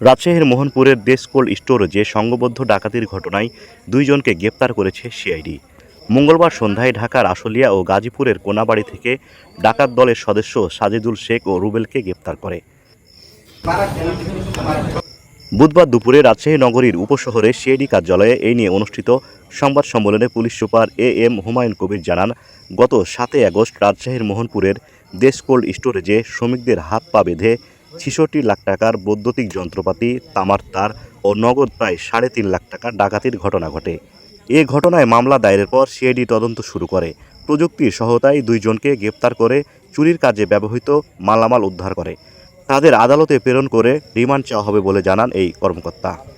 রাজশাহীর মোহনপুরের দেশ কোল্ড স্টোরেজে সংঘবদ্ধ ডাকাতির ঘটনায় দুইজনকে গ্রেপ্তার করেছে সিআইডি। মঙ্গলবার সন্ধ্যায় ঢাকার আশুলিয়া ও গাজীপুরের কোনাবাড়ি থেকে ডাকাত দলের সদস্য সাজেদুল শেখ ও রুবেলকে গ্রেপ্তার করে। বুধবার দুপুরে রাজশাহী নগরীর উপশহরে সিআইডি কার্যালয়ে এই নিয়ে অনুষ্ঠিত সংবাদ সম্মেলনে police super A M Humayun Kabir জানান, গত সাতই আগস্ট রাজশাহীর মোহনপুরের দেশ কোল্ড স্টোরেজে শ্রমিকদের হাত পা বেঁধে ছিষট্টি লাখ টাকার বৈদ্যুতিক যন্ত্রপাতি, তামার তার ও নগদ প্রায় সাড়ে তিন লাখ টাকা ডাকাতির ঘটনা ঘটে। এ ঘটনায় মামলা দায়েরের পর সিআইডি তদন্ত শুরু করে। প্রযুক্তির সহায়তায় দুইজনকে গ্রেপ্তার করে চুরির কাজে ব্যবহৃত মালামাল উদ্ধার করে। তাদের আদালতে প্রেরণ করে রিমান্ড চাওয়া হবে বলে জানান এই কর্মকর্তা।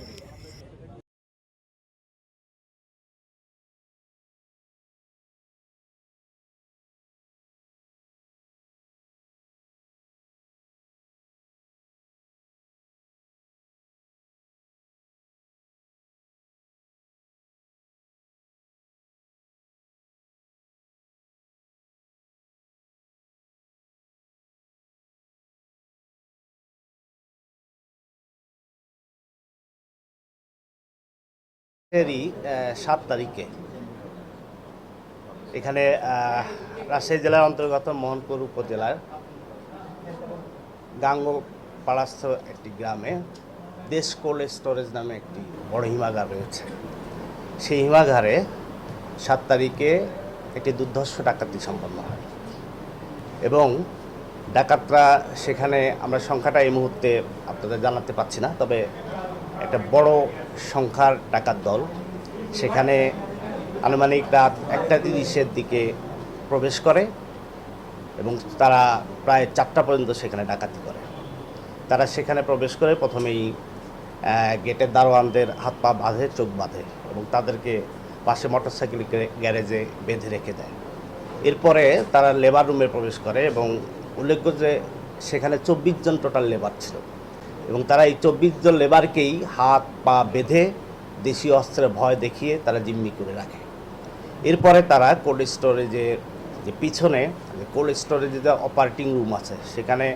এরই সাত তারিখে। এখানে রাজশাহী জেলার অন্তর্গত মোহনপুর উপজেলার গাঙ্গপাড়াস্থ একটি গ্রামে দেশ কোল্ড স্টোরেজ নামে একটি বড় হিমাগার রয়েছে। সেই হিমাগারে সাত তারিখে একটি দুর্ধর্ষ ডাকাতি সম্পন্ন হয় এবং ডাকাতরা সেখানে, আমরা সংখ্যাটা এই মুহূর্তে আপনাদের জানাতে পাচ্ছি না, তবে একটা বড় সংখ্যার ডাকাত দল। সেখানে আনুমানিক রাত একটা তিরিশের দিকে প্রবেশ করে এবং তারা প্রায় চারটা পর্যন্ত সেখানে ডাকাতি করে। তারা সেখানে প্রবেশ করে প্রথমেই গেটের দারোয়ানদের হাত পা বাঁধে, চোখ বাঁধে এবং তাদেরকে পাশে মোটরসাইকেল গ্যারেজে বেঁধে রেখে দেয়। এরপরে তারা লেবার রুমে প্রবেশ করে এবং উল্লেখ্য যে সেখানে চব্বিশ জন টোটাল লেবার ছিল। এবং তারা এই চব্বিশ জন লেবারকেই হাত, পা বেঁধে দেশীয় অস্ত্রের ভয় দেখিয়ে তারা জিম্মি করে রাখে। এরপরে তারা কোল্ড স্টোরেজের যে পিছনে কোল্ড স্টোরেজে যে অপারেটিং রুম আছে, সেখানে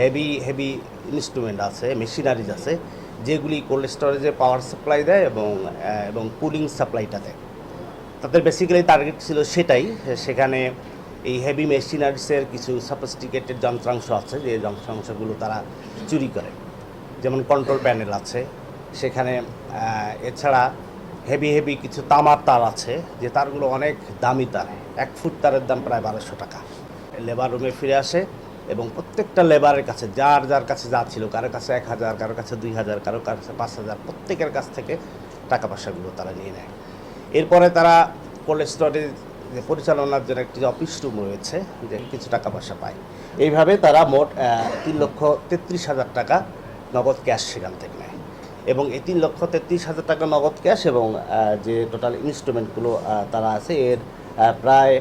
হেভি হেভি ইনস্ট্রুমেন্ট আছে, মেশিনারিজ আছে, যেগুলি কোল্ড স্টোরেজে পাওয়ার সাপ্লাই দেয় এবং এবং কুলিং সাপ্লাইটা দেয়। তাদের বেসিক্যালি টার্গেট ছিল সেটাই, সেখানে এই হেভি মেশিনারিসের কিছু সাপোস্টিকেটেড যন্ত্রাংশ আছে, যে যন্ত্রাংশগুলো তারা চুরি করে। যেমন কন্ট্রোল প্যানেল আছে, সেখানে এছাড়া হেভি হেভি কিছু তামার তার আছে, যে তারগুলো অনেক দামি তার, এক ফুট তারের দাম প্রায় বারোশো টাকা। লেবার রুমে ফিরে আসে এবং প্রত্যেকটা লেবারের কাছে, যার যার কাছে যা ছিল, কারও কাছে এক হাজার, কারও কাছে দুই হাজার, কারও কাছে পাঁচ হাজার, প্রত্যেকের কাছ থেকে টাকা পয়সাগুলো তারা নিয়ে নেয়। এরপরে তারা কোল্ড স্টোরেজ যে পরিচালনার জন্য একটি অফিস রুম রয়েছে, যে কিছু টাকা পয়সা পায়। এইভাবে তারা মোট তিন লক্ষ তেত্রিশ হাজার টাকা নগদ ক্যাশ সেখান থেকে নেয়। এবং এই তিন লক্ষ তেত্রিশ হাজার টাকা নগদ ক্যাশ এবং যে টোটাল ইনস্ট্রুমেন্টগুলো তারা আছে, এর প্রায়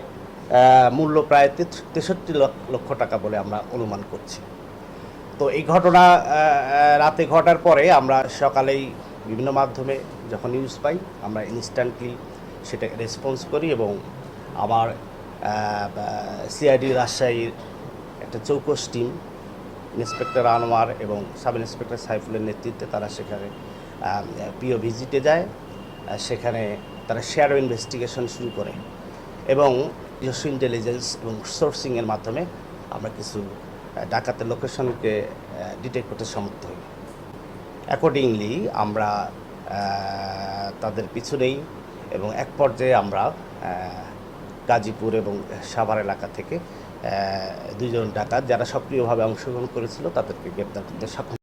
মূল্য প্রায় তেষট্টি লক্ষ- টাকা বলে আমরা অনুমান করছি। তো এই ঘটনা রাতে ঘটার পরে আমরা সকালেই বিভিন্ন মাধ্যমে যখন নিউজ পাই, আমরা ইনস্ট্যান্টলি সেটা রেসপন্স করি এবং আমার সিআইডি রাজশাহীর একটা চৌকস টিম ইন্সপেক্টর আনোয়ার এবং সাব ইন্সপেক্টর সাইফুলের নেতৃত্বে তারা সেখানে পিও ভিজিটে যায় সেখানে তারা শেয়ারো ইনভেস্টিগেশন শুরু করে এবং নিজস্ব ইন্টেলিজেন্স এবং সোর্সিংয়ের মাধ্যমে আমরা কিছু ডাকাতের লোকেশনকে ডিটেক্ট করতে সমর্থ হই। অ্যাকর্ডিংলি আমরা তাদের পিছনেই এবং এক পর্যায়ে আমরা গাজীপুর এবং সাভার এলাকা থেকে দুজন ডাকাত যারা সক্রিয়ভাবে অংশগ্রহণ করেছিল, তাদেরকে গ্রেপ্তার করতে সক্ষম